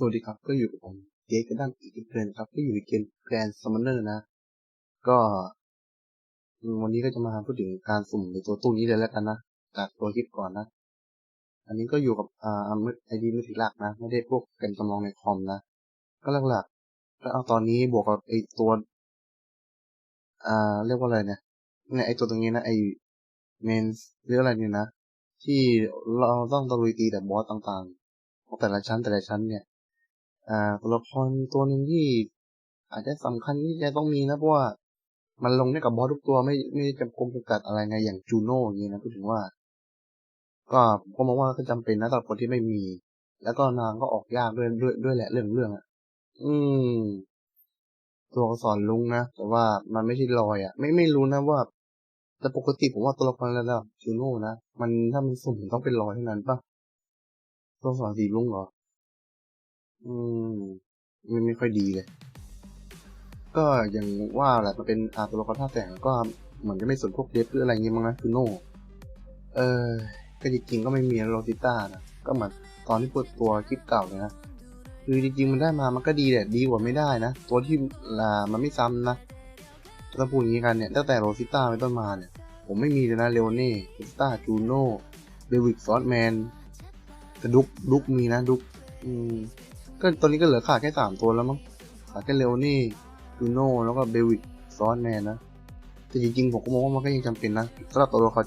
สวัสดีครับ ก็อยู่กับผมเจกันดั้งอีกเพื่อนครับ ก็อยู่ในเกมแกรนด์ซัมมอนเนอร์นะ ก็ วันนี้ก็จะมาพูดถึงการสุ่มในตัวตู้นี้เลยแล้วกันนะ จากตัวคลิปก่อนนะ อันนี้ก็อยู่กับอ่าไอดีมือถือหลักนะ ไม่ได้พวกกันจำลองในคอมนะ ก็หลักๆแล้วเอาตอนนี้บวกกับไอตัว อ่า เรียกว่าอะไรเนี่ยเนี่ยไอตัวตรงนี้นะ ไอเมนหรืออะไรเนี่ยนะ ที่เราต้องตะลุยตีแต่บอสต่างๆของแต่ละชั้นแต่ละชั้นเนี่ย อ่าตัวละครตัวหนึ่งที่อาจจะสำคัญที่จะต้องมีนะเพราะว่ามันลงได้กับบอสทุกตัวไม่ไม่จำกงจำกัดอะไรไงอย่างจูโน่อย่างนี้นะพูดถึงว่า ก็ผมก็มองว่าก็จำเป็นนะสำหรับคนที่ไม่มี แล้วก็นางก็ออกยากด้วยด้วยด้วยแหละเรื่องเรื่องอะ อืม ตัวอักษรลุงนะแต่ว่ามันไม่ใช่รอยอะ ไม่ไม่รู้นะว่าแต่ปกติผมว่าตัวละครระดับจูโน่นะมันถ้ามันสุ่มต้องเป็นรอยเท่านั้นปะตัวอักษรสีลุงเหรอ อืมไม่ไม่ค่อยดีเลย ก็อย่างว่าแหละมันเป็นอาตัวละครท่าแต่งก็เหมือนจะไม่สนพวกเดฟหรืออะไรเงี้ยมั้งนะคือโน่เออก็จริงๆก็ไม่มีโรติต้านะก็เหมือนตอนที่พูดตัวคลิปเก่าเลยนะคือจริงๆมันได้มามันก็ดีแหละดีกว่าไม่ได้นะ ตัวที่ลามันไม่ซ้ำนะถ้าพูดอย่างนี้กันเนี่ยตั้งแต่โรซิต้าเป็นต้นมาเนี่ยผมไม่มีเลยนะเลโอเน่โรซิต้าจูโน่เดวิดซอสแมนแต่ดุกดุกมีนะดุกอืม ก็ตอนนี้ก็เหลือขาดแค่สามตัวแล้วมั้งขาดแค่เลโอนี่จูโน่แล้วก็เบลวิกซอนแมนนะแต่จริงๆผมก็มองว่ามันก็ยังจำเป็นนะสำหรับตัวละคร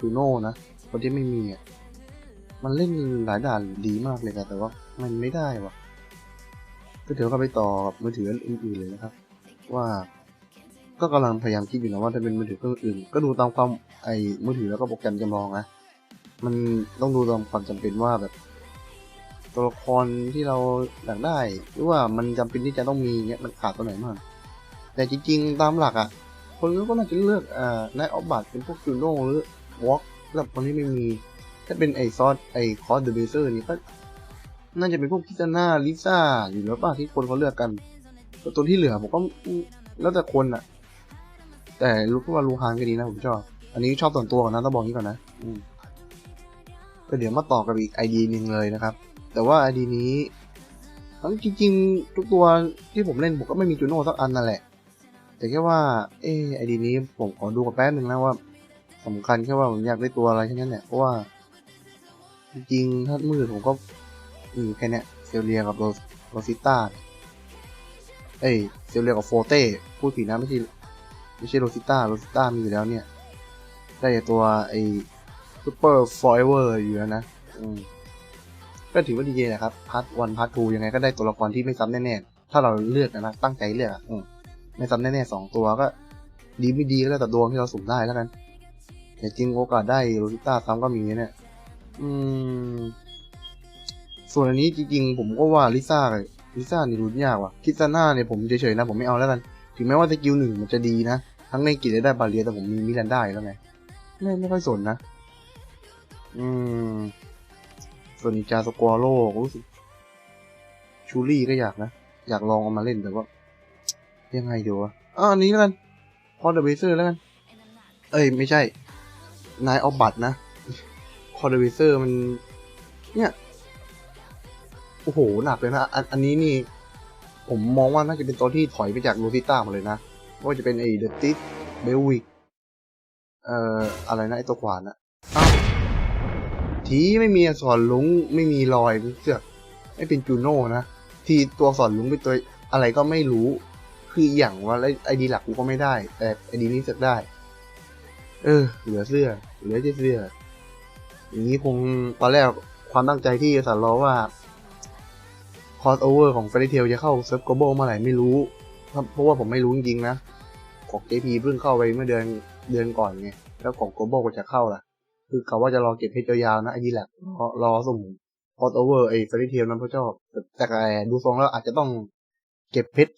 จูโน่นะคนที่ไม่มีอะมันเล่นหลายด่านดีมากเลยนะแต่ว่ามันไม่ได้วะก็เดี๋ยวก็ไปต่อกับมือถืออื่นๆเลยนะครับ ว่าก็กำลังพยายามคิดอยู่นะว่าถ้าเป็นมือถือเครื่องอื่น ก็ดูตามความไอ้มือถือแล้วก็โปรแกรมจำลองนะมันต้องดูตามความจำเป็นว่าแบบ ตัวละครที่เราอยากได้ หรือว่ามันจำเป็นที่จะต้องมีเนี้ยมันขาดตัวไหนบ้างแต่จริงๆ ตามหลักอะ่ะ คนก็น่าจะเลือกอ่านายออฟบัตเป็นพวกจูโน่หรือวอล์กสำหรับคนที่ไม่มี ถ้าเป็นไอซอสไอคอสเดอะเบเซอร์นี่ก็น่าจะเป็นพวกคิซาน่าลิซ่าอยู่แล้วป่ะที่คนเขาเลือกกันแต่ตัวที่เหลือผมก็แล้วแต่คนอะแต่รู้ว่าลูฮานก็ดีนะผมชอบ อันนี้ชอบส่วนตัวก่อนนะต้องบอกนี้ก่อนนะอืมก็เดี๋ยวมาต่อกับอีกไอดีหนึ่งเลยนะครับ แต่ว่าไอดีนี้ทั้งจริงๆ ทุกตัวที่ผมเล่นผมก็ไม่มีจูโน่สักอันนั่นแหละ แต่แค่ว่า เออไอดีนี้ผมขอดูกับแป๊บหนึ่งนะว่าสำคัญแค่ว่าผมอยากได้ตัวอะไรแค่นั้นแหละเพราะว่า จริงๆถ้ามือผมก็มีแค่เนี้ยเซลเลียกับโรโรซิต้าเอ้ยเซลเลียกับโฟเต้พูดผิดนะไม่ใช่ไม่ใช่โรซิต้าโรซิต้ามีอยู่แล้วเนี่ย ได้ตัวไอซูเปอร์ฟอยเวอร์อยู่แล้วนะ อืม ก็ถือว่าดีเลยนะครับพาร์ทวันพาร์ททูยังไงก็ได้ตัวละครที่ไม่ซ้ำแน่ๆ ถ้าเราเลือกนะตั้งใจเลือกอะไม่ซ้ำแน่ๆสองตัวก็ ดีไม่ดีก็แล้วแต่ดวงที่เราสุ่มได้แล้วกันแต่จริงโอกาสได้โรซิต้าซ้ำก็มีเนี่ยอืม ส่วนอันนี้จริงๆ ผมก็ว่าลิซ่าลิซ่านี่รุนยากว่ะคิซาน่าเนี่ยผมเฉยๆนะผมไม่เอาแล้วกัน ถึงแม้ว่าสกิลหนึ่งมันจะดีนะ ทั้งในกิจและได้บาเลียแต่ผมมีมิลันได้แล้วไงไม่ไม่ค่อยสนนะ อืม ส่วนจาสควอโร่รู้สึกชูรี่ก็อยากนะ อยากลองเอามาเล่นแต่ว่า ยังไงเดี๋ยววะอ่าอันนี้แล้วกันพอเดอะเบเซอร์แล้วกัน เอ้ย ไม่ใช่ นายออบัตนะพอเดอะเบเซอร์มัน เนี่ย โอ้โห หนักเลยนะ อันอันนี้นี่ ผมมองว่าน่าจะเป็นตัวที่ถอยไปจากโรซิต้ามาเลยนะว่าจะเป็นไอ้เดอะติสเบลวิกเอ่อ อะไรนะ ไอ้ตัวขวานอะ ทีไม่มีสอักษรลุงไม่มีรอยเสือกไม่เป็นจูโน่นะทีตัวสอักษรลุงเป็นตัวอะไรก็ไม่รู้ คืออย่างว่าไอดีหลักกูก็ไม่ได้ แต่ไอดีนี้เสือกได้ เออ เหลือเสื้อ เหลือแค่เสื้อ อย่างนี้คงตอนแรกความตั้งใจที่สารรอว่าคอสโอเวอร์ของเฟรเทลจะเข้าเซิร์ฟโกลบอลเมื่อไหร่ไม่รู้เพราะว่าผมไม่รู้จริงๆนะของ JP เพิ่งเข้าไปเมื่อเดือนเดือนก่อนไงแล้วของโกลบอลก็จะเข้าล่ะ คือกะว่าจะรอเก็บให้ยาวๆนะไอ้ดีแลกรอรอสุ่มพอตโอเวอร์ไอ้ฟรีเทลนั้นพระเจ้าแต่แต่ดูทรงแล้วอาจจะต้องเก็บเพชร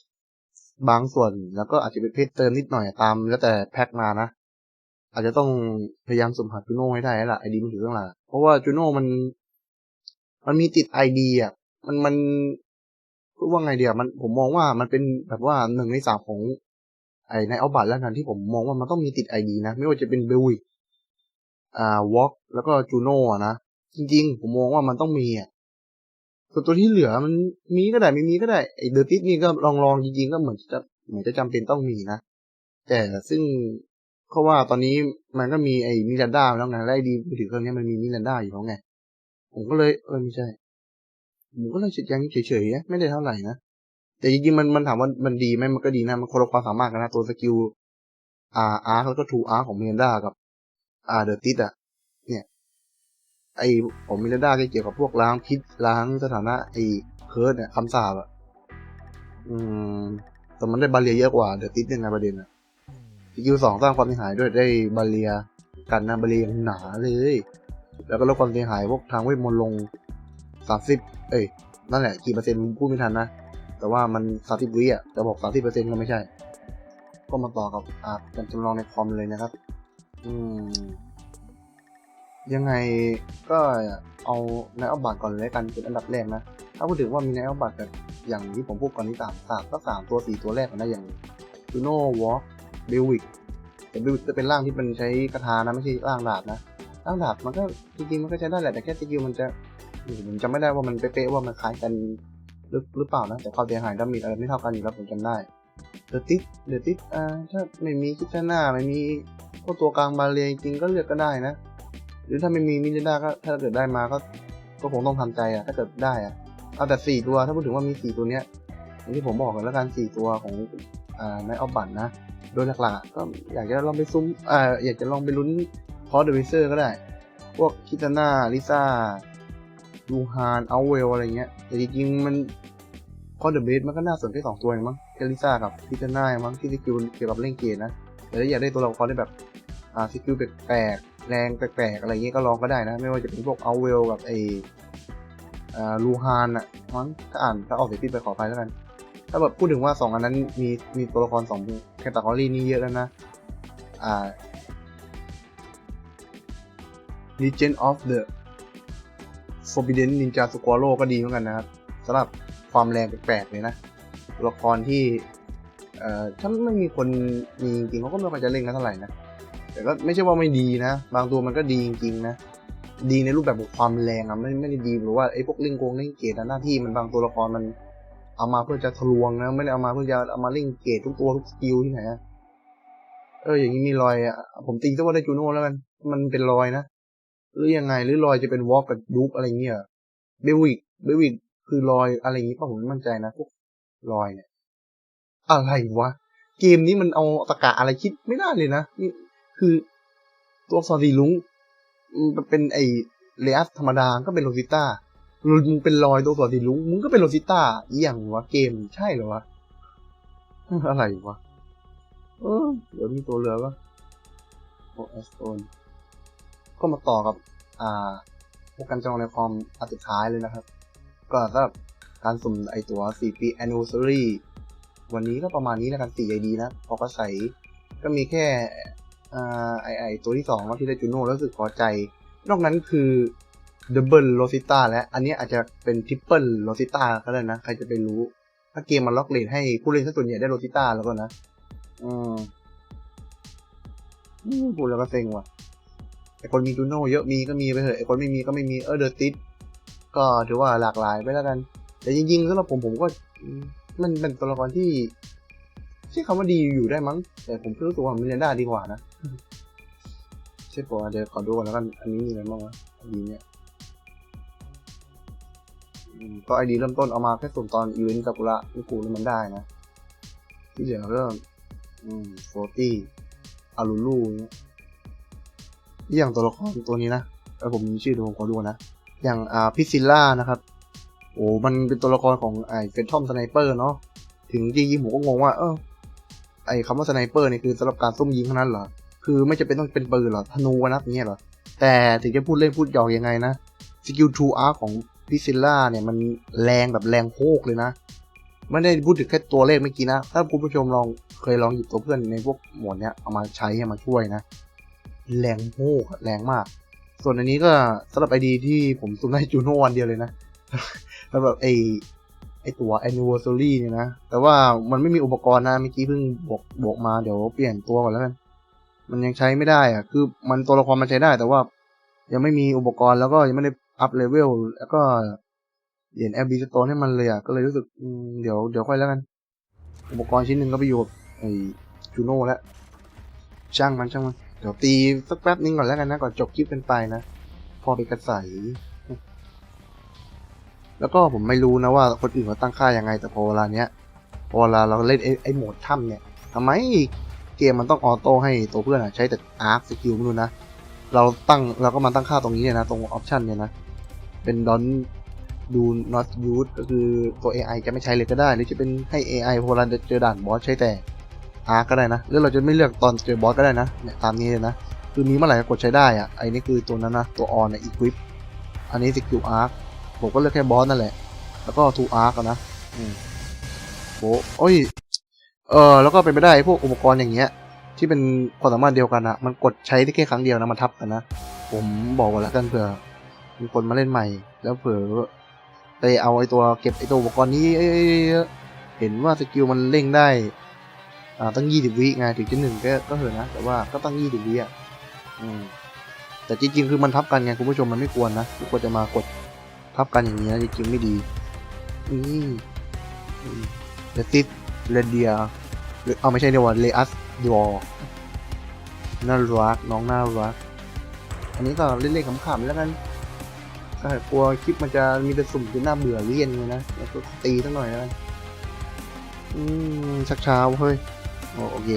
บางส่วนแล้วก็อาจจะเป็นเพชรเติมนิดหน่อยตาม แล้วแต่แพ็คมานะอาจจะต้องพยายามสุ่มหาจูโน่ให้ได้แล้วล่ะไอดีมันถือเรื่องอะไรเพราะว่าจูโน่มัน มันมีติดไอดีอะมันมันพูดว่าไงเดียวมันผมมองว่ามันเป็นแบบว่าหนึ่งในสามของไอในเอาบัตแล้วกันที่ผมมองว่ามันต้องมีติดไอดีนะ ไม่ว่าจะเป็นเบลวิก อ่าวอล์กแล้วก็จูโน่นะ จริงๆ ผมมองว่ามันต้องมีอะส่วนตัวที่เหลือมันมีก็ได้ไม่มีก็ได้ไอเดอร์ติสนี่ก็ลองลองๆจริงๆ ก็เหมือนจะเหมือนจะจำเป็นต้องมีนะ แต่ซึ่งเพราะว่าตอนนี้มันก็มีไอ้มิรันดาแล้วไงและไอดีมือถือเครื่องนี้มันมีมิรันดาอยู่แล้วไง ผมก็เลยเออไม่ใช่ ผมก็เลยเฉยังเฉยๆนะไม่ได้เท่าไหร่นะ แต่จริงๆมันมันถามว่ามันดีไหมมันก็ดีนะ มันคนละความสามารถกันนะตัวสกิลอาร์อาร์แล้วก็ทูอาร์ของมิรันดากับ อ่าเดอะติสอะเนี่ย ไอผมมิรันดาก็เกี่ยวกับพวกล้างพิษล้างสถานะไอเคิร์ดเนี่ยคำสาบอะอืมแต่มันได้บาเรียเยอะกว่าเดอะติสยังไงประเด็นอะสกิลสองสร้างความเสียหายด้วยได้บาเรียกันนะบาเรียอย่างหนาเลย แล้วก็ลดความเสียหายพวกทางเวทมนต์ลงสามสิบเอ้ยนั่นแหละกี่เปอร์เซ็นต์พูดไม่ทันนะแต่ว่ามันสามสิบวิอะแต่บอกสามสิบเปอร์เซ็นต์ก็ไม่ใช่ ก็มาต่อกับอ่าการจำลองในคอมเลยนะครับ อืม ยังไงก็เอาในอัลบัตก่อนเลยกันเป็นอันดับแรกนะ ถ้าพูดถึงว่ามีในอัลบัตแบบอย่างที่ผมพูดก่อนนี้สามสามก็สามตัวสี่ตัวแรกนะอย่างจูโน่วอล์กเบลวิกแต่เบลวิกจะเป็นร่างที่มันใช้กระทานะไม่ใช่ร่างดาบนะร่างดาบมันก็จริงๆมันก็ใช้ได้แหละแต่แค่สกิลมันจะผมจำไม่ได้ว่ามันเป๊ะๆว่ามันคล้ายกันหรือหรือเปล่านะแต่ความเสียหายดาเมจอะไรไม่เท่ากันอยู่แล้วผมจำได้เดอะติสเดอะติสอ่าถ้าไม่มีคิดหน้าไม่มี วกตัวกลางบาเรียจริงก็เลือกก็ได้นะ หรือถ้าไม่มีมิลินดาก็ถ้าเกิดได้มาก็ก็คงต้องทำใจอะถ้าเกิดได้อะเอาแต่สี่ตัวถ้าพูดถึงว่ามีสี่ตัวเนี้ยอย่างที่ผมบอกกันแล้วกันสี่ตัวของอ่าในออฟบัตนะ โดยหลักๆก็อยากจะลองไปซุ้มอ่าอยากจะลองไปลุ้นคอร์เดวิเซอร์ก็ได้ พวกคิตาน่าลิซ่าลูฮานเอาเวลอะไรเงี้ย แต่จริงๆมันคอร์เดเบสมันก็น่าสนแค่สองตัวเองมั้งแค่ลิซ่ากับคิตาน่ามั้งที่สกิลเกี่ยวกับเล่นเกมนะ แต่ถ้าอยากได้ตัวละครที่แบบ สกิลแปลกๆแรงแปลกๆอะไรเงี้ยก็ลองก็ได้นะ ไม่ว่าจะเป็นพวกเอาเวลกับไอลูฮานอะมั้งถ้าอ่านถ้าออกเสียงผิดไปขออภัยแล้วกัน ถ้าแบบพูดถึงว่าสองอันนั้นมีมีตัวละครสองแคตตาล็อนี่เยอะแล้วนะ อ่า Legend of the Forbidden Ninja Squirrel ก็ดีเหมือนกันนะครับสำหรับความแรงแปลกๆเลยนะตัวละครที่ เอ่อ ถ้าไม่มีคนมีจริงเขาก็ไม่ค่อยจะเล่นกันเท่าไหร่นะ แต่ก็ไม่ใช่ว่าไม่ดีนะ บางตัวมันก็ดีจริงๆนะ ดีในรูปแบบของความแรงอะไม่ไม่ได้ดีหรือว่าไอ้พวกเล่นโกงเล่นเกตหน้าที่มันบางตัวละครมันเอามาเพื่อจะทะลวงนะไม่ได้เอามาเพื่อจะเอามาเล่นเกตทุกตัวทุกสกิลที่ไหนเอออย่างนี้มีรอยอะผมตีซะว่าได้จูโน่แล้วกันมันเป็นรอยนะหรือยังไงหรือรอยจะเป็นวอล์กกับดูปอะไรเงี้ยเบวิกเบวิกคือรอยอะไรอย่างงี้ป่ะผมไม่มั่นใจนะพวกรอยเนี่ยอะไรวะเกมนี้มันเอาตะกะอะไรคิดไม่ได้เลยนะนี่ คือตัวซอดีลุงมันเป็นไอเลอัสธรรมดาก็เป็นโรซิต้ามึงเป็นรอยตัวซอดีลุงมึงก็เป็นโรซิต้าอหย่างวะเกมใช่เหรอวะอะไรวะเออเดี๋ยวมีตัวเรือวะโอเอสโนก็มาต่อกับ อ่าโปรแกรมจองในคอมอันสุดท้ายเลยนะครับ ก็สำหรับการสุ่มไอตัว 4 ปี anniversary วันนี้ก็ประมาณนี้แล้วกัน4 ID นะพอก็ใส่ก็มีแค่ อ่าไอไอตัวที่2เนาะที่ได้จูโน่แล้วรู้สึกพอใจ นอกนั้นคือเดบเบิลโรซิต้าและอันนี้อาจจะเป็นทริปเปิลโรซิต้าก็ได้นะ ใครจะไปรู้ ถ้าเกมมันล็อกเลทให้ผู้เล่นส่วนใหญ่ได้โรซิต้าแล้วก็นะ อืมพูดแล้วก็เซ็งว่ะไอคนมีจูโน่เยอะมีก็มีไปเถอะไอคนไม่มีก็ไม่มีเออเดอร์ติสก็ถือว่าหลากหลายไปแล้วกัน แต่จริงๆสำหรับผมผมก็มมันเป็นตัวละครที่ใช้คำว่าดีอยู่ได้มั้ง แต่ผมรู้สึกว่ามิเรนดาดีกว่านะ ใช่ปะวะเดี๋ยวขอดูก่อนแล้วกัน อันนี้มีอะไรบ้างวะอันนี้เนี่ยก็ไอดีเริ่มต้นเอามาแค่ส่งตอนอีเวนต์ซากุระที่กูนี่มันได้นะ ที่เหลือเริ่มอืมโฟตี้อารูลูเนี่ยอย่างตัวละครตัวนี้นะเออผมมีชื่อเดูผมขอดูนะ อย่างอ่าพิซิลล่านะครับโอ้มันเป็นตัวละครของไอ้เฟนทอมสไนเปอร์เนาะถึงจริงๆผมก็งงว่า เออไอ้คำว่าสไนเปอร์เนี่ยคือสำหรับการซุ่มยิงเท่านั้นเหรอ คือไม่จำเป็นต้องเป็นปืนหรอธนูนับเงี้ยหรอ แต่ถึงจะพูดเล่นพูดหยอกยังไงนะสกิลทูอาร์ของพิซิลล่าเนี่ยมันแรงแบบแรงโคกเลยนะ ไม่ได้พูดถึงแค่ตัวเลขเมื่อกี้นะ ถ้าคุณผู้ชมลองเคยลองหยิบตัวเพื่อนในพวกหมวดเนี้ยเอามาใช้มาช่วยนะ แรงโคกแรงมาก ส่วนอันนี้ก็สำหรับไอดีที่ผมซุ่มได้จูโน่วันเดียวเลยนะแล้วแบบไอไอตัว anniversary เนี่ยนะ แต่ว่ามันไม่มีอุปกรณ์นะเมื่อกี้เพิ่งบวกบวกมาเดี๋ยวเปลี่ยนตัวก่อนแล้วกัน มันยังใช้ไม่ได้อะคือมันตัวละครมันใช้ได้ แต่ว่า ยังไม่มีอุปกรณ์แล้วก็ยังไม่ได้อัพเลเวลแล้วก็เหรียญ LB Stone ให้มันเลยอะ ก็เลยรู้สึกเดี๋ยวเดี๋ยวค่อยแล้วกัน อุปกรณ์ชิ้นหนึ่งก็ไปอยู่กับไอ้จูโน่แล้วช่างมันช่างมัน เดี๋ยวตีสักแป๊บนึงก่อนแล้วกันนะก่อนจบคลิปกันไปนะ พอไปกระใสแล้วก็ผมไม่รู้นะว่าคนอื่นเขาตั้งค่ายังไงแต่พอเวลาเนี้ยพอเวลาเราเล่นไอ้ไอโหมดถ้ำเนี่ยทำไม เกมมันต้องออโต้ให้ตัวเพื่อนอใช้แต่อาร์คสกิลไม่รู้นะ เราตั้งเราก็มาตั้งค่าตรงนี้เนี่ยนะ ตรงออปชันเนี่ยนะ เป็นดอนดู not use ก็คือตัว AI จะไม่ใช้เลยก็ได้ หรือจะเป็นให้ AI พอเราเจอด่านบอสใช้แต่อาร์ก็ได้นะ หรือเราจะไม่เลือกตอนเจอบอสก็ได้นะเนี่ยตามนี้เลยนะ คือมีเมื่อไหร่ก็กดใช้ได้อะไอ้นี่คือตัวนั้นนะ ตัว on เนี่ย equip อันนี้สกิลอาร์คผมก็เลือกแค่บอสนั่นแหละ แล้วก็ to arc อะนะ อืมโหโอ้ย เออแล้วก็เป็นไปได้พวกอุปกรณ์อย่างเงี้ย ที่เป็นความสามารถเดียวกันอะมันกดใช้ได้แค่ครั้งเดียวนะมันทับกันนะผมบอกไว้แล้วกันเผื่อมีคนมาเล่นใหม่ แล้วเผื่อไปเอาไอ้ตัวเก็บไอ้ตัวอุปกรณ์นี้เห็นว่าสกิลมันเร่งได้อ่าตั้งยี่สิบวิไงถึงจะหนึ่งก็ก็เถอะนะ แต่ว่าก็ตั้งยี่สิบวิอะอืมแต่จริงๆคือมันทับกันไงคุณผู้ชมมันไม่ควรนะควรจะมากดทับกันอย่างนี้นะจริงๆไม่ดีนี่เดติส เรเดียหรือเอาไม่ใช่เดียวเลอัสดอน่ารักน้องน่ารัก อันนี้ก็เล่นๆขำๆแล้วกันก็กลัวคลิปมันจะมีแต่สุ่มจนน่าเบื่อเลี่ยนเลยนะแล้วก็ตีสักหน่อยแล้วกันอืมชักเช้าเฮ้ยโอโอเค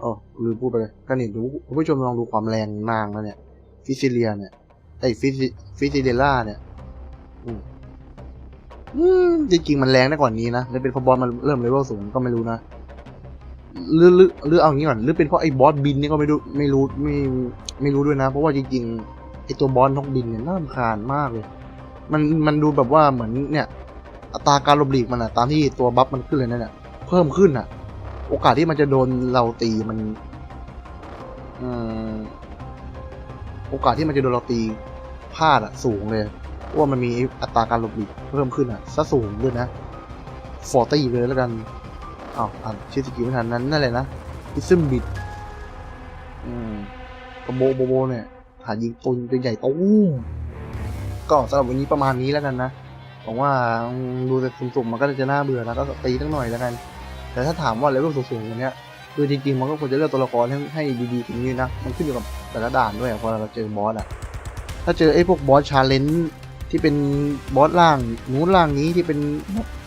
โอ้ลืมพูดไปเลยก็นี่ดูคุณผู้ชมลองดูความแรงนางแล้วเนี่ยฟิซิเลียเนี่ยไอ้ฟิซิฟิซิเดล่าเนี่ยอืมอืมจริงๆมันแรงได้กว่านี้นะแล้วเป็นเพราะบอสมันเริ่มเลเวลสูงก็ไม่รู้นะหรือหรือหรือเอางี้ก่อนหรือเป็นเพราะไอ้บอสบินนี่ก็ไม่รู้ไม่รู้ไม่ไม่รู้ด้วยนะ เพราะว่าจริงๆไอ้ตัวบอสนกบินเนี่ยน่ารำคาญมากเลย มันมันดูแบบว่าเหมือนเนี่ย อัตราการหลบหลีกมันอะตามที่ตัวบัฟมันขึ้นเลยนั่นแหละเพิ่มขึ้นอะ โอกาสที่มันจะโดนเราตีมันอืมโอกาสที่มันจะโดนเราตีพลาดอะสูงเลยเพราะว่ามันมีอัตราการหลบหลีกเพิ่มขึ้นอะซะสูงด้วยนะฟอร์ตี้เลยแล้วกันอ้าวอ่านชื่อสกิลไม่ทันนั้นนั่นแหละนะพิซึมบิดอืมกระโบโบโบเนี่ยหายิงตุนเป็นใหญ่ตู้มก็สำหรับวันนี้ประมาณนี้แล้วกันนะหวังว่าดูแต่สุ่มๆมันก็จะน่าเบื่อนะก็ตีตั้งหน่อยแล้วกัน แต่ถ้าถามว่าเลเวลสูงๆอย่างเนี้ยคือจริงๆมันก็ควรจะเลือกตัวละครให้ให้ดีๆตรงนี้นะมันขึ้นอยู่กับแต่ละด่านด้วยพอเราเจอบอสอะถ้าเจอไอ้พวกบอสชาเลนจ์ที่เป็นบอสล่างนู้นล่างนี้ที่เป็น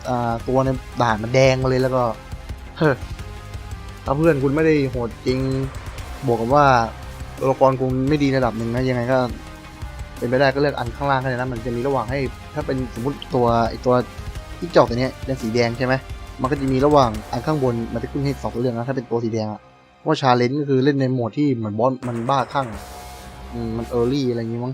อ่าตัวในด่านมันแดงมาเลยแล้วก็เฮ้อถ้าเพื่อนคุณไม่ได้โหดจริงบวกกับว่าตัวละครคุณไม่ดีระดับหนึ่งนะยังไงก็เป็นไปได้ก็เลือกอันข้างล่างก็ได้นะมันจะมีระหว่างให้ ถ้าเป็นสมมติตัวไอตัวที่จอกตัวเนี้ยเป็นสีแดงใช่ไหม มันก็จะมีระหว่างอันข้างบนมันจะขึ้นให้สองตัวเรื่องนะถ้าเป็นตัวสีแดงอะว่าชาเลนจ์ก็คือเล่นในโหมดที่เหมือนบอสมันบ้าคลั่งมันเออร์ลี่อะไรอย่างงี้มั้ง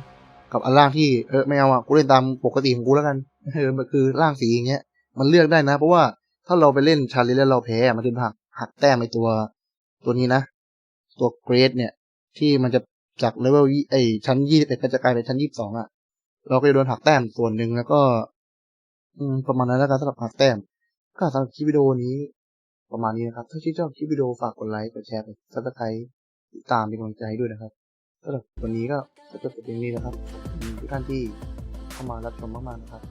กับอันล่างที่เออไม่เอาอะกูเล่นตามปกติของกูแล้วกันเออมันคือล่างสีอย่างเงี้ย มันเลือกได้นะ เพราะว่าถ้าเราไปเล่นชาเลนจ์แล้วเราแพ้มันจะหักหักแต้มในตัวตัวนี้นะ ตัวเกรดเนี่ย ที่มันจะจากเลเวลไอชั้นยี่สิบเอ็ดก็จะกลายเป็นชั้นยี่สิบสองอะ เราก็จะโดนหักแต้มส่วนหนึ่งแล้วก็ อืมประมาณนั้นแล้วกันสำหรับหักแต้ม ก็สำหรับคลิปวิดีโอนี้ประมาณนี้นะครับ ถ้าชื่นชอบคลิปวิดีโอฝากกดไลค์ กดแชร์ กดซับสไครต์ติดตามเป็นกำลังใจให้ด้วยนะครับสำหรับวันนี้ก็จะจบเพียงนี้นะครับขอบคุณทุกท่านที่เข้ามารับชมมากๆนะครับ